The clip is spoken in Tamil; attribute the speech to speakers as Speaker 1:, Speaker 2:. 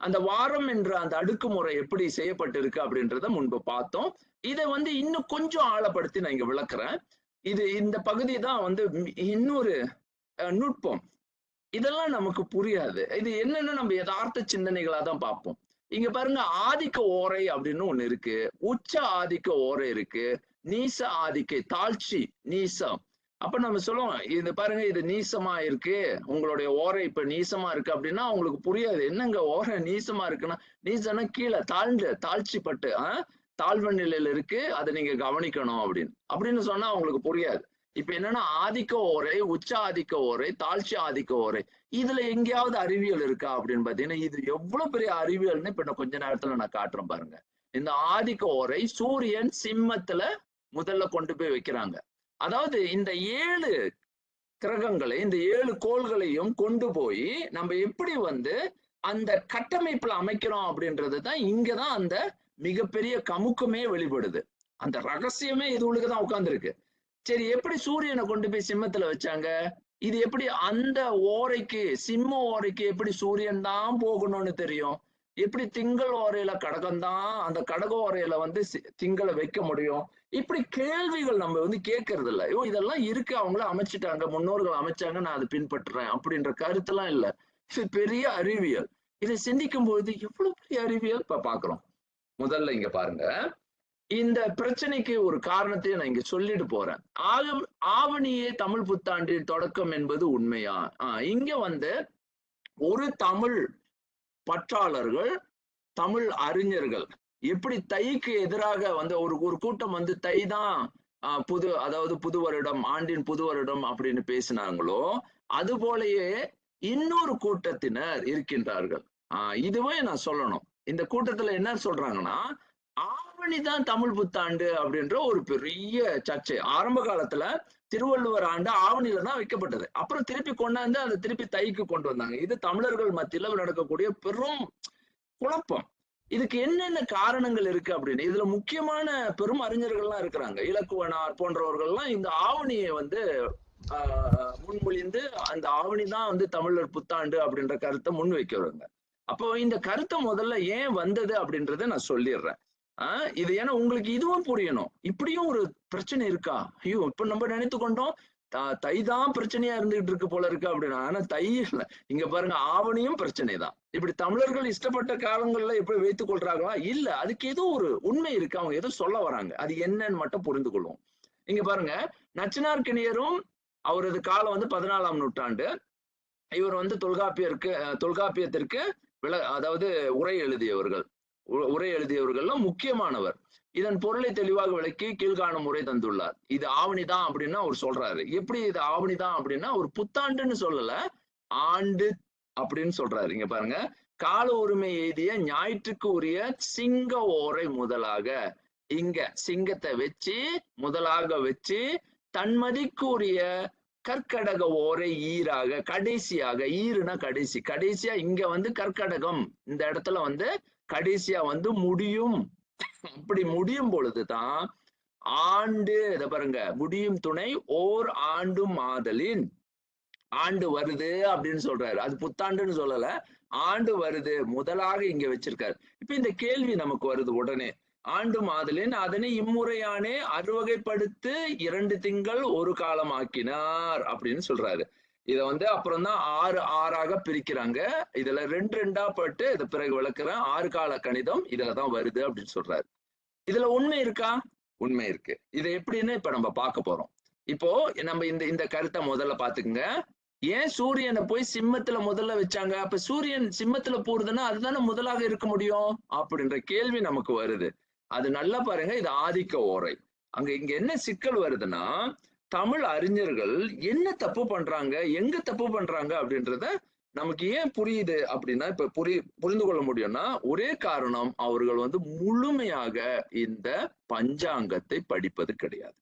Speaker 1: அந்த வாரம் என்ற அந்த அடுக்குமுறை எப்படி செய்யப்பட்டிருக்கு அப்படின்றத முன்பு பார்த்தோம். இதை வந்து இன்னும் கொஞ்சம் ஆழப்படுத்தி நான் இங்க விளக்குறேன். இது இந்த பகுதி தான் வந்து இன்னொரு அஹ், நுட்பம். இதெல்லாம் நமக்கு புரியாது. இது என்னன்னு நம்ம யதார்த்த சிந்தனைகளா தான் பார்ப்போம். இங்க பாருங்க ஆதிக்க ஓரை அப்படின்னு ஒண்ணு இருக்கு. உச்ச ஆதிக்க ஓரை இருக்கு. நீச ஆதிக்கை தாழ்ச்சி நீசம். அப்ப நம்ம சொல்லுவோம் இது பாருங்க இது நீசமா இருக்கு. உங்களுடைய ஓரை இப்ப நீசமா இருக்கு அப்படின்னா அவங்களுக்கு புரியாது. என்னங்க ஓரை நீசமா இருக்குன்னா நீசம்னா கீழே தாழ்ந்து தாழ்ச்சி பட்டு ஆஹ் தாழ்வு நிலையில இருக்கு. அதை நீங்க கவனிக்கணும் அப்படின்னு. அப்படின்னு சொன்னா அவங்களுக்கு புரியாது. இப்ப என்னன்னா ஆதிக்க ஓரை உச்ச ஆதிக்க ஓரை தாழ்ச்சி ஆதிக்க ஓரை இதுல எங்கேயாவது அறிவியல் இருக்கா அப்படின்னு பாத்தீங்கன்னா இது எவ்வளவு பெரிய அறிவியல்னு இப்ப நான் கொஞ்ச நேரத்துல நான் காட்டுறேன் பாருங்க. இந்த ஆதிக்க ஓரை சூரியன் சிம்மத்துல முதல்ல கொண்டு போய் வைக்கிறாங்க. அதாவது இந்த ஏழு கிரகங்களை இந்த ஏழு கோள்களையும் கொண்டு போய் நம்ம எப்படி வந்து அந்த கட்டமைப்புல அமைக்கிறோம் அப்படின்றது தான் இங்கதான் அந்த மிகப்பெரிய கமுக்கமே வெளிப்படுது. அந்த ரகசியமே இது உள்ளுக்குதான் உட்கார்ந்துருக்கு. சரி எப்படி சூரியனை கொண்டு போய் சிம்மத்துல வச்சாங்க? இது எப்படி அந்த ஓரைக்கு சிம்ம ஓரைக்கு எப்படி சூரியன் தான் போகணும்னு தெரியும்? எப்படி திங்கள் ஓரையில கடகம் தான் அந்த கடக ஓரையில வந்து சி- திங்களை வைக்க முடியும். இப்படி கேள்விகள் நம்ம வந்து கேட்கறது இல்லை ஐயோ இதெல்லாம் இருக்கு அவங்கள அமைச்சிட்டாங்க முன்னோர்கள் அமைச்சாங்க நான் அதை பின்பற்றுறேன் அப்படின்ற கருத்துலாம் இல்ல. இது பெரிய அறிவியல். இதை சிந்திக்கும் பொழுது எவ்வளவு பெரிய அறிவியல் இப்ப பாக்குறோம். முதல்ல இங்க பாருங்க. இந்த பிரச்சனைக்கு ஒரு காரணத்தையும் நான் இங்க சொல்லிட்டு போறேன். ஆகம் ஆவணியே தமிழ் புத்தாண்டின் தொடக்கம் என்பது உண்மையா? ஆஹ் இங்க வந்து ஒரு தமிழ் பற்றாளர்கள் தமிழ் அறிஞர்கள். எப்படி தைக்கு எதிராக வந்து ஒரு ஒரு கூட்டம் வந்து தை தான் புது அதாவது புது வருடம் ஆண்டின் புது வருடம் அப்படின்னு பேசினாங்களோ அது போலயே இன்னொரு கூட்டத்தினர் இருக்கின்றார்கள். ஆஹ் இதுவே நான் சொல்லணும். இந்த கூட்டத்துல என்ன சொல்றாங்கன்னா ஆவணி தான் தமிழ் புத்தாண்டு அப்படின்ற ஒரு பெரிய சர்ச்சை. ஆரம்ப காலத்துல திருவள்ளுவர் ஆண்டு ஆவணியில தான் வைக்கப்பட்டது. அப்புறம் திருப்பி கொண்டாந்து அதை திருப்பி தைக்கு கொண்டு வந்தாங்க. இது தமிழர்கள் மத்தியில நடக்கக்கூடிய பெரும் குழப்பம். இதுக்கு என்னென்ன காரணங்கள் இருக்கு அப்படின்னு இதுல முக்கியமான பெரும் அறிஞர்கள்லாம் இருக்கிறாங்க. இலக்குவனார் போன்றவர்கள்லாம் இந்த ஆவணியை வந்து ஆஹ் முன்மொழிந்து அந்த ஆவணி தான் வந்து தமிழர் புத்தாண்டு அப்படின்ற கருத்தை முன் வைக்கிறவங்க அப்போ இந்த கருத்தை முதல்ல ஏன் வந்தது அப்படின்றத நான் சொல்லிடுறேன். இது ஏன்னா உங்களுக்கு இதுவும் புரியணும். இப்படியும் ஒரு பிரச்சனை இருக்கா? ஐயோ இப்ப நம்ம நினைத்து கொண்டோம் தை தான் பிரச்சனையா இருந்துகிட்டு இருக்கு போல இருக்கு அப்படின்னா ஆனா தை இல்ல. இங்க பாருங்க ஆவணியும் பிரச்சனை தான். இப்படி தமிழர்கள் இஷ்டப்பட்ட காலங்கள்ல எப்படி வைத்துக் கொள்றாங்களா? இல்ல அதுக்கு ஏதோ ஒரு உண்மை இருக்கு. அவங்க ஏதோ சொல்ல வராங்க. அது என்னன்னு மட்டும் புரிந்து கொள்வோம். இங்க பாருங்க நச்சினார்கிணியரும் அவரது காலம் வந்து பதினாலாம் நூற்றாண்டு. இவர் வந்து தொல்காப்பியருக்கு அஹ், தொல்காப்பியத்திற்கு விள அதாவது உரை எழுதியவர்கள். உரை எழுதியவர்கள்லாம் முக்கியமானவர். இதன் பொருளை தெளிவாக விளக்கி கீழ்காணும் முறை தந்துள்ளார். இது ஆவணி தான் அப்படின்னு அவர் சொல்றாரு. எப்படி இது ஆவணிதான் அப்படின்னா ஒரு புத்தாண்டுன்னு சொல்லல ஆண்டு அப்படின்னு சொல்றாரு. இங்க பாருங்க. கால உரிமை எழுதிய ஞாயிற்றுக்கு உரிய சிங்க ஓரை முதலாக இங்க சிங்கத்தை வச்சு முதலாக வச்சு தன்மதிக்குரிய கற்கடக ஓரை ஈராக கடைசியாக ஈருனா கடைசி. கடைசியா இங்க வந்து கற்கடகம். இந்த இடத்துல வந்து கடைசியா வந்து முடியும். அப்படி முடியும் பொழுதுதான் ஆண்டு இத பாருங்க முடியும் துணை ஓர் ஆண்டு மாதலின். ஆண்டு வருது அப்படின்னு சொல்றாரு. அது புத்தாண்டுன்னு சொல்லல. ஆண்டு வருது முதலாக இங்க வச்சிருக்காரு. இப்ப இந்த கேள்வி நமக்கு வருது உடனே. ஆண்டு மாதலின் அதனை இம்முறையானே அறுவகைப்படுத்து இரண்டு திங்கள் ஒரு காலம் ஆக்கினார் அப்படின்னு சொல்றாரு. இத வந்து அப்புறம் தான் ஆறு ஆறாக பிரிக்கிறாங்க. இதுல ரெண்டு ரெண்டா பட்டு இதை பிறகு விளக்குறேன். ஆறு கால கணிதம் இதுலதான் வருது அப்படின்னு சொல்றாரு. இதுல உண்மை இருக்கா? உண்மை இருக்கு. இதை எப்படின்னு இப்ப நம்ம பார்க்க போறோம். இப்போ நம்ம இந்த இந்த கருத்தை முதல்ல பாத்துக்குங்க ஏன் சூரியனை போய் சிம்மத்துல முதல்ல வச்சாங்க? அப்ப சூரியன் சிம்மத்துல போறதுன்னா அதுதானே முதலாக இருக்க முடியும்? அப்படின்ற கேள்வி நமக்கு வருது. அது நல்லா பாருங்க இது ஆதிக்க ஓரை. அங்க இங்க என்ன சிக்கல் வருதுன்னா தமிழ் அறிஞர்கள் என்ன தப்பு பண்றாங்க எங்க தப்பு பண்றாங்க அப்படின்றத நமக்கு ஏன் புரியுது அப்படின்னா இப்ப புரி புரிந்து கொள்ள முடியும்னா ஒரே காரணம் அவர்கள் வந்து முழுமையாக இந்த பஞ்சாங்கத்தை படிப்பது கிடையாது.